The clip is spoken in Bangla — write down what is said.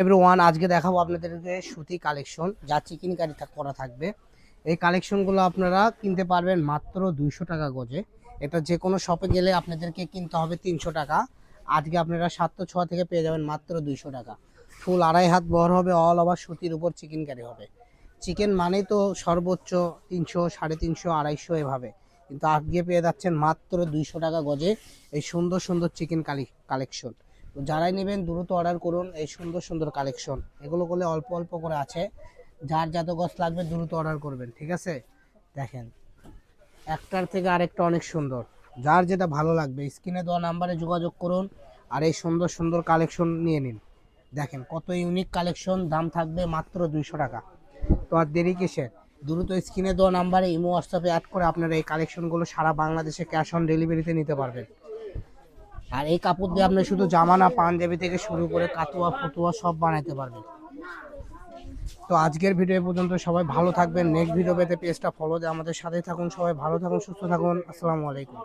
এভরিওয়ান আজকে দেখাবো আপনাদেরকে সুতি কালেকশন যা চিকেন কারি থাকবে। এই কালেকশনগুলো আপনারা কিনতে পারবেন মাত্র দুইশো টাকা গজে। এটা যে কোনো শপে গেলে আপনাদেরকে কিনতে হবে তিনশো টাকা। আজকে আপনারা সাতশো ছ থেকে পেয়ে যাবেন মাত্র দুইশো টাকা। ফুল আড়াই হাত বহর হবে অল ওভার সুতির উপর চিকেন কারি হবে। চিকেন মানেই তো সর্বোচ্চ তিনশো, সাড়ে তিনশো, আড়াইশো এভাবে। কিন্তু আজকে পেয়ে যাচ্ছেন মাত্র দুইশো টাকা গজে এই সুন্দর সুন্দর চিকেন কালি কালেকশন তো যারাই নেবেন দ্রুত অর্ডার করুন, এই সুন্দর সুন্দর কালেকশন। এগুলো করলে অল্প অল্প করে আছে। যার যত গছ লাগবে দ্রুত অর্ডার করবেন, ঠিক আছে? দেখেন, একটার থেকে আরেকটা অনেক সুন্দর। যার যেটা ভালো লাগবে, স্ক্রিনে দেওয়া নাম্বারে যোগাযোগ করুন আর এই সুন্দর সুন্দর কালেকশন নিয়ে নিন। দেখেন, কত ইউনিক কালেকশন, দাম থাকবে মাত্র দুইশো টাকা। তো আর দেরি কিসের? দ্রুত স্ক্রিনে দেওয়া নাম্বারে ইমো, হোয়াটসঅ্যাপে অ্যাড করে আপনারা এই কালেকশনগুলো সারা বাংলাদেশে ক্যাশ অন ডেলিভারিতে নিতে পারবেন। আর এই কাপড় দিয়ে আপনি শুধু জামানা, পাঞ্জাবি থেকে শুরু করে কাতুয়া, ফতুয়া সব বানাইতে পারবেন। তো আজকের ভিডিও পর্যন্ত সবাই ভালো থাকবেন। নেক্সট ভিডিও পেতে পেজটা ফলো দিয়ে আমাদের সাথে থাকুন। সবাই ভালো থাকুন, সুস্থ থাকুন। আসসালামু আলাইকুম।